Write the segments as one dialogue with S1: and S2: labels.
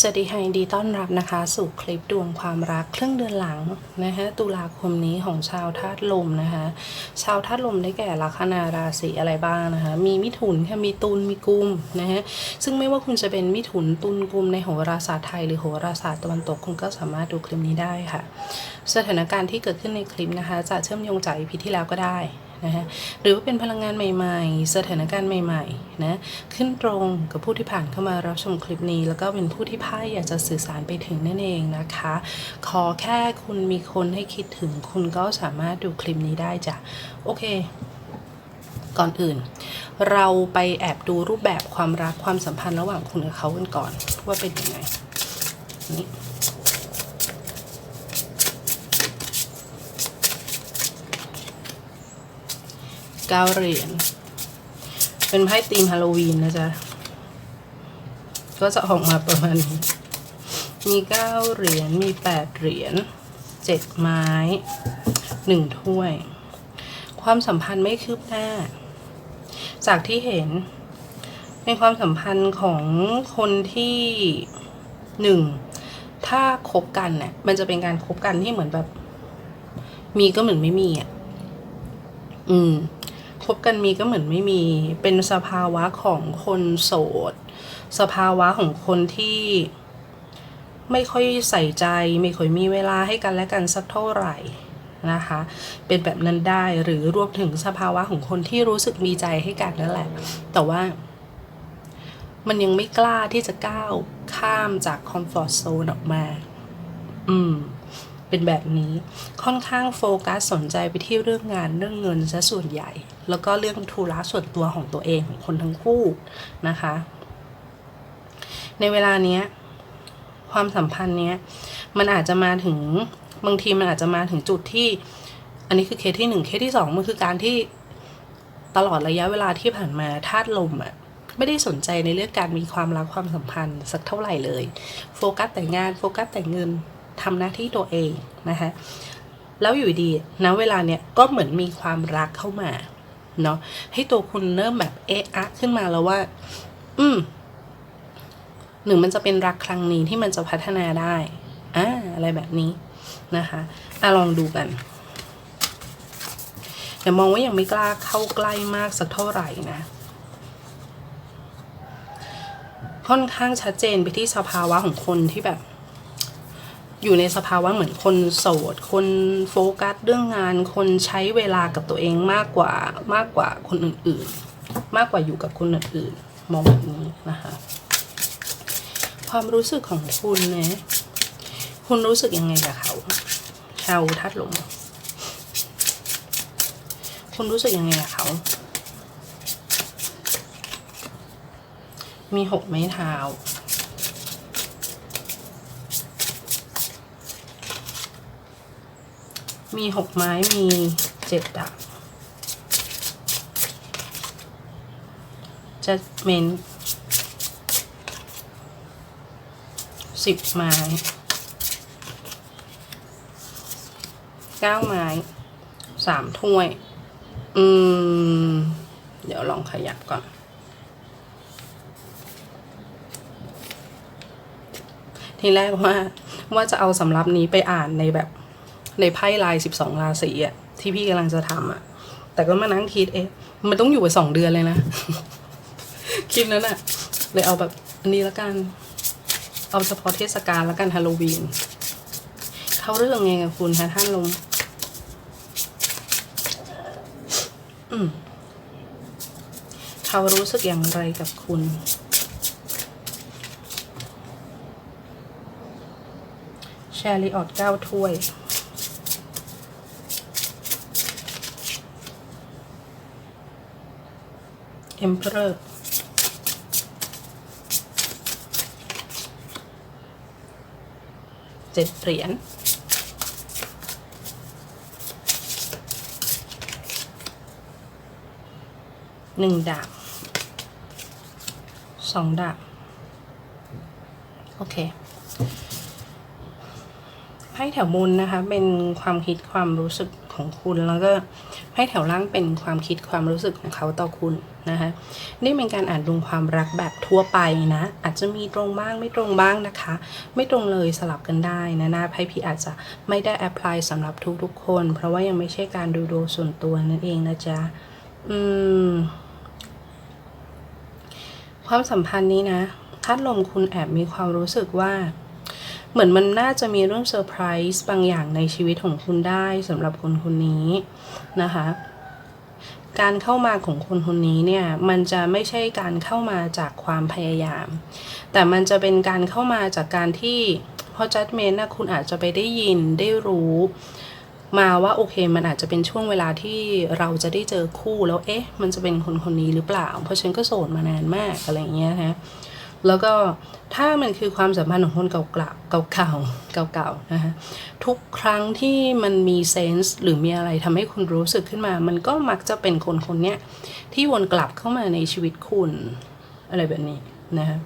S1: สวัสดีค่ะยินดีต้อนรับนะคะ สู่คลิปดวงความรักครึ่งเดือนหลังนะคะตุลาคมนี้ของชาวธาตุลมนะคะ ชาวธาตุลมได้แก่ลัคนาราศีอะไรบ้างนะคะ มีมิถุนค่ะมีตุลมีกุมนะคะซึ่งไม่ว่าคุณจะเป็นมิถุนตุลกุมในโหราศาสตร์ไทยหรือโหราศาสตร์ตะวันตกคุณก็สามารถดูคลิปนี้ได้ค่ะ สถานการณ์ที่เกิดขึ้นในคลิปนะคะ จะเชื่อมโยงจากอีพีที่แล้วก็ได้ นะคะหรือว่าเป็นพลังงานใหม่ ๆ สถานการณ์ใหม่ๆนะขึ้นตรงกับผู้ที่ผ่านเข้ามารับชมคลิปนี้ แล้วก็เป็นผู้ที่ไพ่อยากจะสื่อสารไปถึงนั่นเองนะคะ ขอแค่คุณมีคนให้คิดถึงคุณก็สามารถดูคลิปนี้ได้จ้ะโอเคก่อนอื่น เราไปแอบดูรูปแบบความรักความสัมพันธ์ระหว่างคุณกับเขากันก่อนว่าเป็นยังไงนี่ ก้าเหรียญ เป็นไพ่ธีมฮาโลวีนนะจ๊ะ ก็จะออกมาประมาณนี้ มีเก้าเหรียญ มีแปดเหรียญเจ็ดไม้หนึ่งถ้วย ความสัมพันธ์ไม่คืบหน้า จากที่เห็น ในความสัมพันธ์ของคนที่หนึ่งถ้าคบกันเนี่ยมันจะเป็นการคบกันที่เหมือนแบบ มีก็เหมือนไม่มีอะ อืม คบกันมีก็เหมือนไม่มี เป็นสภาวะของคนโสด สภาวะของคนที่ไม่ค่อยใส่ใจ ไม่ค่อยมีเวลาให้กันและกันสักเท่าไหร่นะคะ เป็นแบบนั้นได้หรือรวมถึงสภาวะของคนที่รู้สึกมีใจให้กันนั่นแหละ แต่ว่ามันยังไม่กล้าที่จะก้าวข้ามจากคอมฟอร์ z โซนออกมา อืม เป็นแบบนี้ค่อนข้างโฟกัสสนใจไปที่เรื่องงานเรื่องเงินซะส่วนใหญ่ แล้วก็เรื่องธุระส่วนตัวของตัวเองของคนทั้งคู่นะคะ ในเวลาเนี้ยความสัมพันธ์เนี้ยมันอาจจะมาถึงบางทีมันอาจจะมาถึงจุดที่ อันนี้คือเคสที่หนึ่งเคสที่สองมันคือการที่ตลอดระยะเวลาที่ผ่านมาธาตุลมอะไม่ได้สนใจในเรื่องการมีความรักความสัมพันธ์สักเท่าไหร่เลย โฟกัสแต่งานโฟกัสแต่เงินทำหน้าที่ตัวเองนะคะแล้วอยู่ดีนะเวลาเนี้ยก็เหมือนมีความรักเข้ามา เนาะให้ตัวคุณเริ่มแบบเอะอะขึ้นมาแล้วว่า อืมหนึ่งมันจะเป็นรักครั้งนี้ที่มันจะพัฒนาได้อ่าอะไรแบบนี้นะคะอะลองดูกันแต่มองว่ายังไม่กล้าเข้าใกล้มากสักเท่าไหร่นะ ค่อนข้างชัดเจนไปที่สภาวะของคนที่แบบ อยู่ในสภาวะเหมือนคนโสด คนโฟกัสเรื่องงาน คนใช้เวลากับตัวเองมากกว่ามากกว่าคนอื่นๆ มากกว่าอยู่กับคนอื่นๆ มองแบบนี้นะคะ ความรู้สึกของคุณนะคุณรู้สึกยังไงกับเขา ชาวทัดลมคุณรู้สึกยังไงกับเขา มีหกไม้เท้า มีหกไม้มีเจ็ดดาบจะเมนสิบไม้เก้าไม้สามถ้วย อืม เดี๋ยวลองขยับก่อน ทีแรกว่าว่าจะเอาสำรับนี้ไปอ่านในแบบ ในไพ่ลายสิบสองราศีอะที่พี่กำลังจะทำอะแต่ก็มานั่งคิดเอ๊ะมันต้องอยู่ไปสองเดือนเลยนะ คลิปนั้นอะเลยเอาแบบอันนี้ล้วกัน เอาเฉพาะเทศกาลล้วกันฮาโลวีนเข้าเรื่องไงกับคุณคะท่านลงอืมเขารู้สึกอย่างไรกับคุณแชริออตเก้าถ้วย เอ็มเพอร์เจ็ดเหรียญหนึ่งดาบสองดาบ โอเคไพ่แถวบนนะคะ เป็นความคิดความรู้สึกของคุณแล้วก็ ไพ่แถวล่างเป็นความคิดความรู้สึกของเขาต่อคุณนะคะนี่เป็นการอ่านดวงความรักแบบทั่วไปนะ อาจจะมีตรงบ้างไม่ตรงบ้างนะคะ ไม่ตรงเลยสลับกันได้นะหน้าไพ่พี่อาจจะไม่ได้แอพพลายสำหรับทุกๆคน เพราะว่ายังไม่ใช่การดูดวงส่วนตัวนั่นเองนะจ๊ะอืมความสัมพันธ์นี้นะธาตุลมคุณแอบมีความรู้สึกว่า เหมือนมันน่าจะมีเรื่องเซอร์ไพรส์บางอย่างในชีวิตของคุณได้สำหรับคนคนนี้นะคะ การเข้ามาของคนคนนี้เนี่ยมันจะไม่ใช่การเข้ามาจากความพยายาม แต่มันจะเป็นการเข้ามาจากการที่พอจัดเมนนะคุณอาจจะไปได้ยินได้รู้มาว่าโอเคมันอาจจะเป็นช่วงเวลาที่เราจะได้เจอคู่แล้วเอ๊ะ มันจะเป็นคนคนนี้หรือเปล่า เพราะฉันก็โสดมานานมากอะไรอย่างเงี้ยฮะ แล้วก็ถ้ามันคือความสัมพันธ์ของคนเก่าๆเก่าๆเก่าๆนะคะทุกครั้งที่มันมีเซนส์หรือมีอะไรทำให้คุณรู้สึกขึ้นมา มันก็มักจะเป็นคนคนเนี้ยที่วนกลับเข้ามาในชีวิตคุณ อะไรแบบนี้นะคะ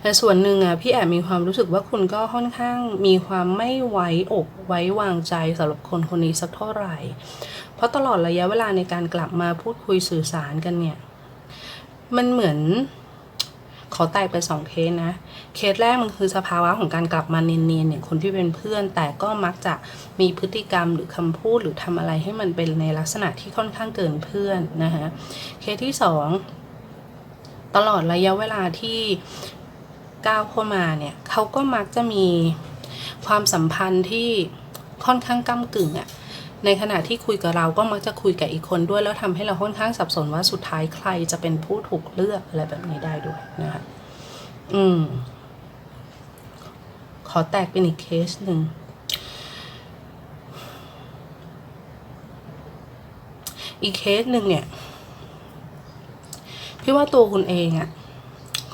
S1: แต่ส่วนหนึ่งอะพี่แอบมีความรู้สึกว่าคุณก็ค่อนข้างมีความไม่ไว้อกไว้วางใจสำหรับคนคนนี้สักเท่าไหร่ เพราะตลอดระยะเวลาในการกลับมาพูดคุยสื่อสารกันเนี่ย มันเหมือน ขอแตกเป็นสองเคสนะ เคสแรกมันคือสภาวะของการกลับมาเนียนๆเนี่ยคนที่เป็นเพื่อน แต่ก็มักจะมีพฤติกรรมหรือคำพูดหรือทำอะไรให้มันเป็นในลักษณะที่ค่อนข้างเกินเพื่อนนะคะเคสที่สองตลอดระยะเวลาที่ก้าวเข้ามาเนี่ยเขาก็มักจะมีความสัมพันธ์ที่ค่อนข้างก้ากึ่งอะ ในขณะที่คุยกับเราก็มักจะคุยกับอีกคนด้วย แล้วทำให้เราค่อนข้างสับสนว่าสุดท้ายใครจะเป็นผู้ถูกเลือกอะไรแบบนี้ได้ด้วยนะคะอืม ขอแตกเป็นอีกเคสหนึ่งอีกเคสหนึ่งเนี่ย พี่ว่าตัวคุณเองอะ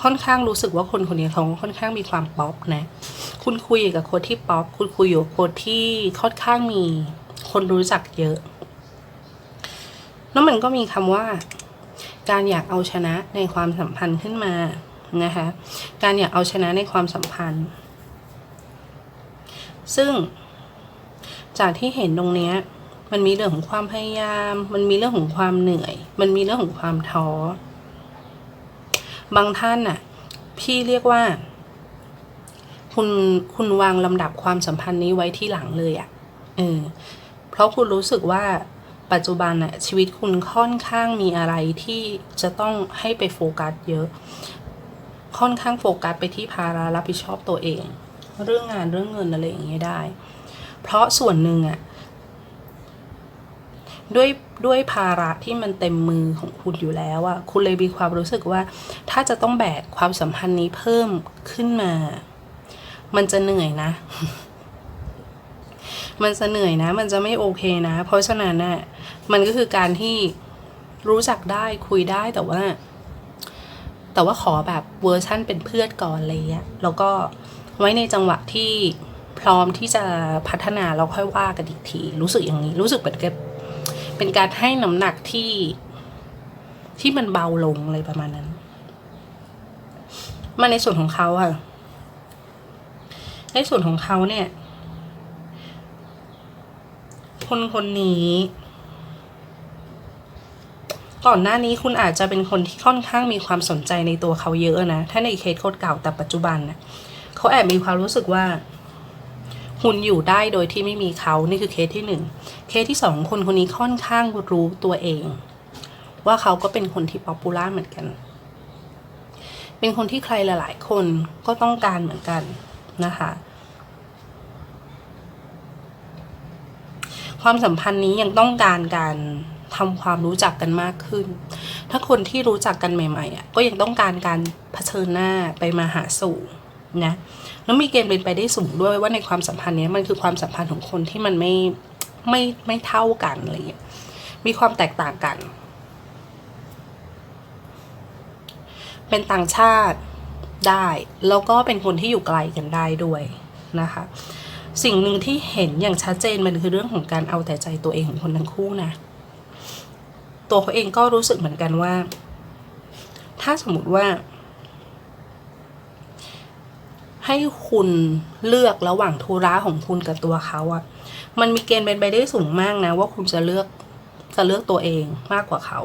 S1: ค่อนข้างรู้สึกว่าคนคนนี้เขาค่อนข้างมีความป๊อปนะ คุณคุยกับคนที่ป๊อป คุณคุยอยู่คนที่ค่อนข้างมี คนรู้จักเยอะ แล้วมันก็มีคำว่า การอยากเอาชนะในความสัมพันธ์ขึ้นมานะคะ การอยากเอาชนะในความสัมพันธ์ ซึ่งจากที่เห็นตรงเนี้ยมันมีเรื่องของความพยายาม มันมีเรื่องของความเหนื่อย มันมีเรื่องของความท้อ บางท่านน่ะ พี่เรียกว่า คุณคุณวางลำดับความสัมพันธ์นี้ไว้ที่หลังเลยอะ่ะ เออ เพราะคุณรู้สึกว่าปัจจุบันน่ะชีวิตคุณค่อนข้างมีอะไรที่จะต้องให้ไปโฟกัสเยอะ ค่อนข้างโฟกัสไปที่ภาระรับผิดชอบตัวเอง เรื่องงานเรื่องเงินอะไรอย่างเงี้ยได้ เพราะส่วนหนึ่งอะด้วยด้วยภาระที่มันเต็มมือของคุณอยู่แล้วอะคุณเลยมีความรู้สึกว่า ถ้าจะต้องแบกความสัมพันธ์นี้เพิ่มขึ้นมา มันจะเหนื่อยนะ มันจะเหนื่อยนะ มันจะไม่โอเคนะ เพราะฉะนั้นน่ะมันก็คือการที่รู้จักได้คุยได้แต่ว่า แต่ว่าขอแบบเวอร์ชั่นเป็นเพื่อนก่อนอะไรเงี้ยแล้วก็ไว้ในจังหวะที่พร้อมที่จะพัฒนาแล้วค่อยว่ากันอีกที รู้สึกอย่างนี้ รู้สึกเหมือนกับเป็นการให้น้ำหนักที่ที่มันเบาลงอะไรประมาณนั้น มาในส่วนของเขาค่ะในส่วนของเขาเนี่ย คนคนนี้ ก่อนหน้านี้คุณอาจจะเป็นคนที่ค่อนข้างมีความสนใจในตัวเขาเยอะนะ ถ้าในเคสโคตรเก่าแต่ปัจจุบันนะเขาแอบมีความรู้สึกว่าคุณอยู่ได้โดยที่ไม่มีเขา นี่คือเคสที่หนึ่ง เคสที่สองคนคนนี้ค่อนข้างรู้ตัวเอง ว่าเขาก็เป็นคนที่ป๊อปปูล่าเหมือนกัน เป็นคนที่ใครหลาย ๆ คนก็ต้องการเหมือนกันนะคะ ความสัมพันธ์นี้ยังต้องการการทำความรู้จักกันมากขึ้น ถ้าคนที่รู้จักกันใหม่ๆอะก็ยังต้องการการเผชิญหน้าไปมาหาสู่นะ แล้วมีเกณฑ์เป็นไปได้สูงด้วยว่าในความสัมพันธ์นี้มันคือความสัมพันธ์ของคนที่มันไม่ไม่ไม่เท่ากันอะไรเงี้ย มีความแตกต่างกัน เป็นต่างชาติได้ แล้วก็เป็นคนที่อยู่ไกลกันได้ด้วยนะคะ สิ่งหนึ่งที่เห็นอย่างชัดเจนมันคือเรื่องของการเอาแต่ใจตัวเองของคนทั้งคู่นะ ตัวเขาเองก็รู้สึกเหมือนกันว่า ถ้าสมมติว่า ให้คุณเลือกระหว่างธุระของคุณกับตัวเขาอะมันมีเกณฑ์เป็นไปได้สูงมากนะ ว่าคุณจะเลือกจะเลือกตัวเองมากกว่าเขา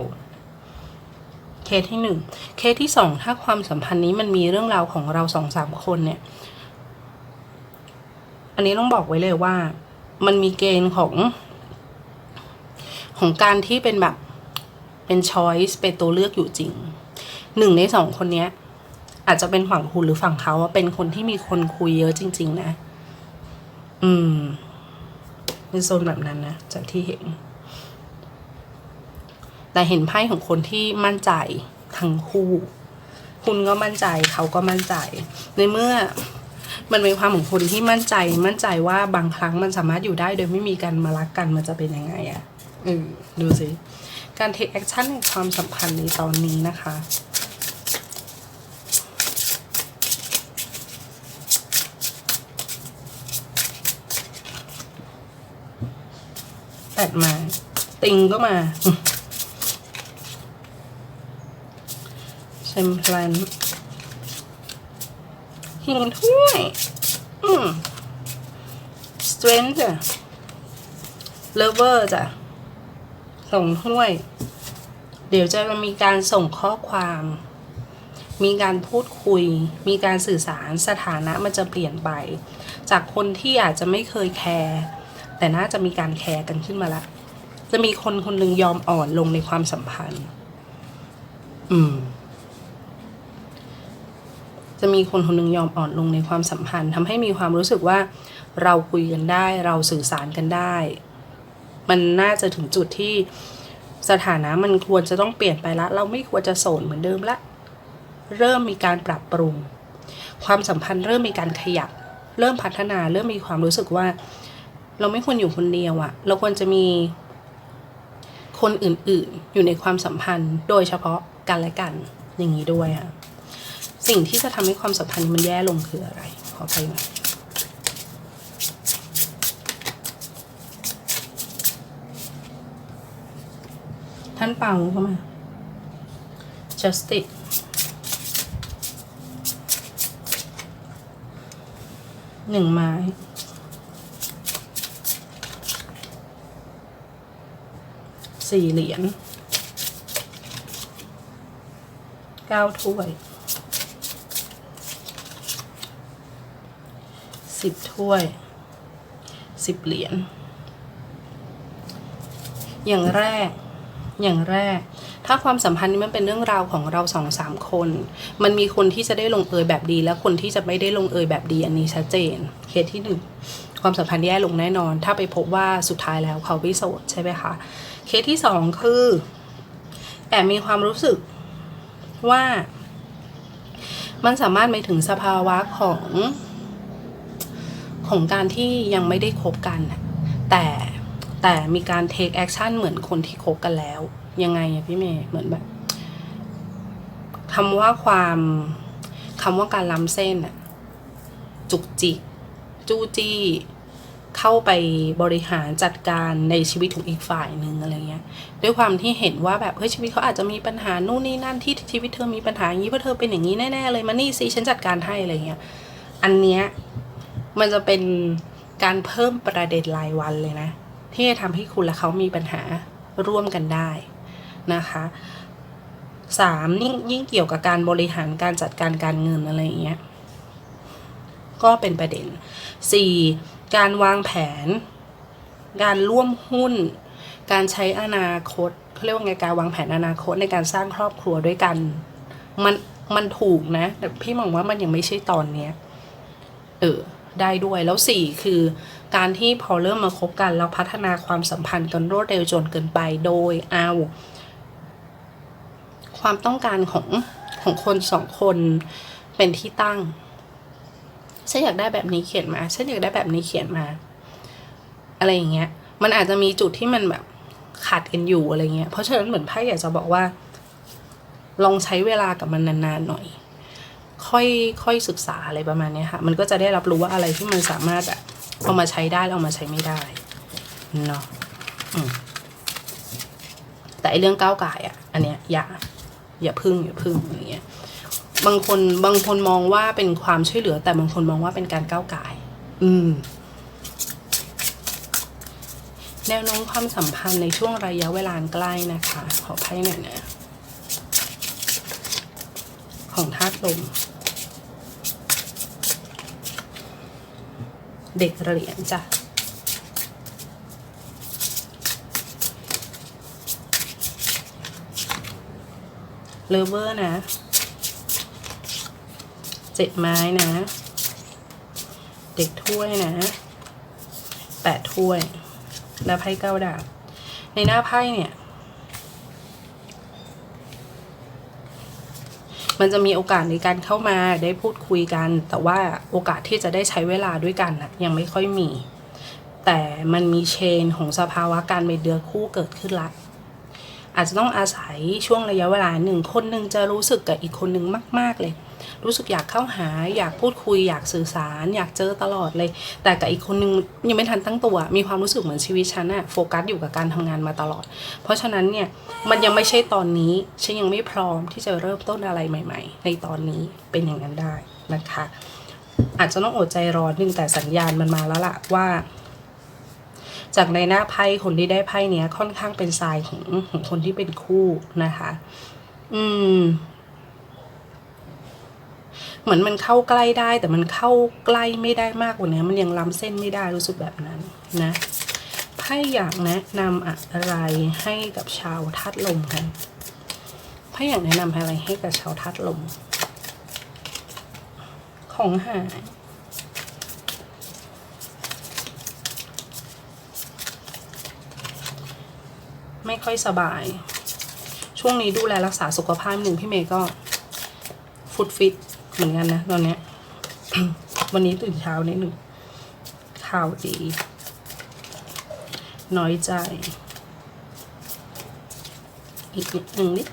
S1: เคสที่หนึ่งเคสที่สองถ้าความสัมพันธ์นี้มันมีเรื่องราวของเราสองสามคนเนี่ย อันนี้ต้องบอกไว้เลยว่า มันมีเกณฑ์ของ ของการที่เป็นแบบเป็นช้อยส์เป็นตัวเลือกอยู่จริงหนึ่งในสองคนเนี้ย อาจจะเป็นฝั่งคุณหรือฝั่งเขาว่าเป็นคนที่มีคนคุยเยอะจริง ๆ นะ อืมเป็นโซนแบบนั้นนะจากที่เห็น แต่เห็นไพ่ของคนที่มั่นใจทั้งคู่ คุณก็มั่นใจเขาก็มั่นใจ ในเมื่อ มันเป็นความของคนที่มั่นใจมั่นใจว่าบางครั้งมันสามารถอยู่ได้โดยไม่มีการมารักกันมันจะเป็นยังไงอะเออดูสิ การ take action ในความสัมพันธ์ในตอนนี้นะคะแปดมา ติงก็มาเซมพลัน หิงถ้วย อืม strength จ้ะ lover จ้ะ ส่งถ้วย เดี๋ยวจะมีการส่งข้อความ มีการพูดคุย มีการสื่อสารสถานะมันจะเปลี่ยนไป จากคนที่อาจจะไม่เคยแคร์แต่น่าจะมีการแคร์กันขึ้นมาละ จะมีคนคนหนึ่งยอมอ่อนลงในความสัมพันธ์ อืม จะมีคนคนหนึ่งยอมอ่อนลงในความสัมพันธ์ทำให้มีความรู้สึกว่าเราคุยกันได้ เราสื่อสารกันได้ มันน่าจะถึงจุดที่สถานะมันควรจะต้องเปลี่ยนไปละ เราไม่ควรจะโสดเหมือนเดิมละ เริ่มมีการปรับปรุง ความสัมพันธ์เริ่มมีการขยับ เริ่มพัฒนา เริ่มมีความรู้สึกว่า เราไม่ควรอยู่คนเดียวอะเราควรจะมี คนอื่นๆ อยู่ในความสัมพันธ์ โดยเฉพาะกันและกัน อย่างนี้ด้วยค่ะ สิ่งที่จะทำให้ความสัมพันธ์มันแย่ลงคืออะไร ขอไปหน่อยท่านเปาเข้ามา justice หนึ่งไม้สี่เหรียญเก้าถ้วย สิบถ้วยสิบเหรียญอย่างแรกอย่างแรก ถ้าความสัมพันธ์นี้มันเป็นเรื่องราวของเราสองสามคน มันมีคนที่จะได้ลงเอยแบบดี และคนที่จะไม่ได้ลงเอยแบบดีอันนี้ชัดเจนเคสที่หนึ่งความสัมพันธ์แย่ลงแน่นอน ถ้าไปพบว่าสุดท้ายแล้วเขาไม่โสดใช่ไหมคะเคสที่สองคือแอบมีความรู้สึกว่า มันสามารถไปถึงสภาวะของ ของการที่ยังไม่ได้คบกันน่ะแต่แต่มีการ take action เหมือนคนที่คบกันแล้ว ยังไงอะพี่เมย์เหมือนแบบคำว่าความคำว่าการล้ำเส้นอะจุกจิก จู้จี้เข้าไปบริหารจัดการในชีวิตของอีกฝ่ายหนึ่งอะไรเงี้ย ด้วยความที่เห็นว่าแบบเฮ้ยชีวิตเขาอาจจะมีปัญหานู่นนี่นั่นที่ชีวิตเธอมีปัญหาอย่างนี้เพราะเธอเป็นอย่างนี้แน่ๆเลยมานี่สิฉันจัดการให้อะไรเงี้ย อันเนี้ย มันจะเป็นการเพิ่มประเด็นรายวันเลยนะ ที่จะทำให้คุณและเขามีปัญหาร่วมกันได้นะคะสามยิ่งยิ่งเกี่ยวกับการบริหารการจัดการการเงินอะไรอย่างเงี้ยก็เป็นประเด็นสี่การวางแผน การร่วมหุ้น การใช้อนาคตเขาเรียกว่าไงการวางแผนอนาคตในการสร้างครอบครัวด้วยกัน มันมันถูกนะ แต่พี่มองว่ามันยังไม่ใช่ตอนเนี้ย เออ ได้ด้วย แล้วสี่คือ การที่พอเริ่มมาคบกันแล้วพัฒนาความสัมพันธ์กันรวดเร็วจนเกินไปโดยเอา ความต้องการของของคนสองคนเป็นที่ตั้งฉันอยากได้แบบนี้เขียนมาฉันอยากได้แบบนี้เขียนมา อะไรอย่างเงี้ย มันอาจจะมีจุดที่มันแบบขาดกันอยู่อะไรเงี้ย เพราะฉะนั้นเหมือนไพ่อยากจะบอกว่า ลองใช้เวลากับมันนานๆหน่อย ค่อยค่อยศึกษาอะไรประมาณนี้ค่ะ มันก็จะได้รับรู้ว่าอะไรที่มันสามารถแบบเอามาใช้ได้เอามาใช้ไม่ได้เนาะแต่ไอเรื่องก้าวไก่อะอันเนี้ยอย่าอย่าพึ่งอย่าพึ่งอย่างเงี้ยบางคนบางคนมองว่าเป็นความช่วยเหลือ แต่บางคนมองว่าเป็นการก้าวไก่อืม แนวโน้มความสัมพันธ์ในช่วงระยะเวลาใกล้นะคะ ขอไพ่หน่อยนะของธาตุลม เด็กเหรียญจ้ะเลเวอร์นะเจ็ดไม้นะ เด็กถ้วยนะแปดถ้วย แล้วไพ่เก้าดาบในหน้าไพ่เนี่ย มันจะมีโอกาสในการเข้ามาได้พูดคุยกัน แต่ว่าโอกาสที่จะได้ใช้เวลาด้วยกันนะยังไม่ค่อยมี แต่มันมีเชนของสภาวะการเป็นเดือคู่เกิดขึ้นละอาจจะต้องอาศัยช่วงระยะเวลาหนึ่งคนหนึ่งจะรู้สึกกับอีกคนหนึ่งมาก ๆเลย รู้สึกอยากเข้าหา อยากพูดคุย อยากสื่อสาร อยากเจอตลอดเลย แต่กับอีกคนนึงยังไม่ทันตั้งตัว มีความรู้สึกเหมือนชีวิตฉันอะโฟกัสอยู่กับการทำงานมาตลอด เพราะฉะนั้นเนี่ยมันยังไม่ใช่ตอนนี้ฉันยังไม่พร้อมที่จะเริ่มต้นอะไรใหม่ ๆ ในตอนนี้เป็นอย่างนั้นได้นะคะ อาจจะต้องอดใจรอนึงแต่สัญญาณมันมาแล้วล่ะว่าจากในหน้าไพ่คนที่ได้ไพ่เนี้ยค่อนข้างเป็นทรายของของคนที่เป็นคู่นะคะ อืม เหมือนมันเข้าใกล้ได้ แต่มันเข้าใกล้ไม่ได้มากกว่านี้มันยังล้ำเส้นไม่ได้รู้สึกแบบนั้นนะไพ่อยากแนะนำอะไรให้กับชาวธาตุลมคะไพ่อยากแนะนำอะไรให้กับชาวธาตุลม ของหายไม่ค่อยสบาย ช่วงนี้ดูแลรักษาสุขภาพหนึ่งพี่เมย์ก็ฟุตฟิต เหมือนกันนะตอนเนี้ย วันนี้ตื่นเช้านิดหนึ่งข่าวดี น้อยใจ อีกนิดหนึ่งนิด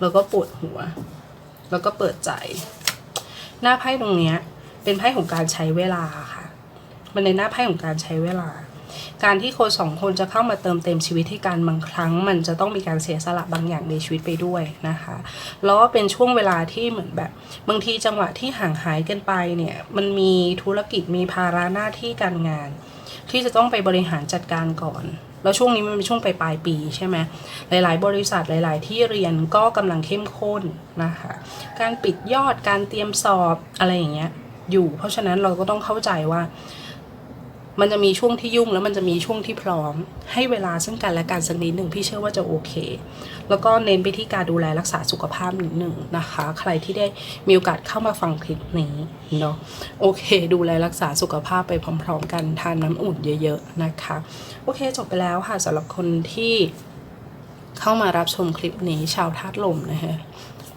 S1: แล้วก็ปวดหัว แล้วก็เปิดใจ หน้าไพ่ตรงเนี้ย เป็นไพ่ของการใช้เวลาค่ะ มันในหน้าไพ่ของการใช้เวลา การที่คนสองคนจะเข้ามาเติมเต็มชีวิตให้กันบางครั้ง มันจะต้องมีการเสียสละบางอย่างในชีวิตไปด้วยนะคะแล้วก็เป็นช่วงเวลาที่เหมือนแบบบางทีจังหวะที่ห่างหายกันไปเนี่ยมันมีธุรกิจมีภาระหน้าที่การงาน ที่จะต้องไปบริหารจัดการก่อนแล้วช่วงนี้มันเป็นช่วงปลายปลายปีใช่ไหมหลาย ๆ บริษัทหลาย ๆ ที่เรียนก็กำลังเข้มข้นนะคะ การปิดยอดการเตรียมสอบอะไรอย่างเงี้ยอยู่ เพราะฉะนั้นเราก็ต้องเข้าใจว่า มันจะมีช่วงที่ยุ่งแล้วมันจะมีช่วงที่พร้อม ให้เวลาซึ่งกันและกันสักนิดหนึ่งพี่เชื่อว่าจะโอเค แล้วก็เน้นไปที่การดูแลรักษาสุขภาพนิดหนึ่งนะคะ ใครที่ได้มีโอกาสเข้ามาฟังคลิปนี้เนาะโอเค ดูแลรักษาสุขภาพไปพร้อม ๆ กันทานน้ำอุ่นเยอะ ๆ นะคะ โอเคจบไปแล้วค่ะสำหรับคนที่เข้ามารับชมคลิปนี้ชาวธาตุลมนะคะ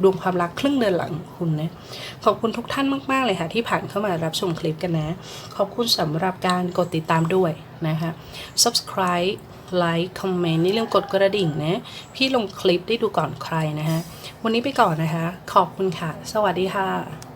S1: ดวงความรักครึ่งเดือนหลังของคุณนะขอบคุณทุกท่านมากๆเลยค่ะ ที่ผ่านเข้ามารับชมคลิปกันนะ ขอบคุณสำหรับการกดติดตามด้วยนะคะ subscribe like comment นี่เรื่องกดกระดิ่งนะ พี่ลงคลิปได้ดูก่อนใครนะฮะ วันนี้ไปก่อนนะคะ ขอบคุณค่ะ สวัสดีค่ะ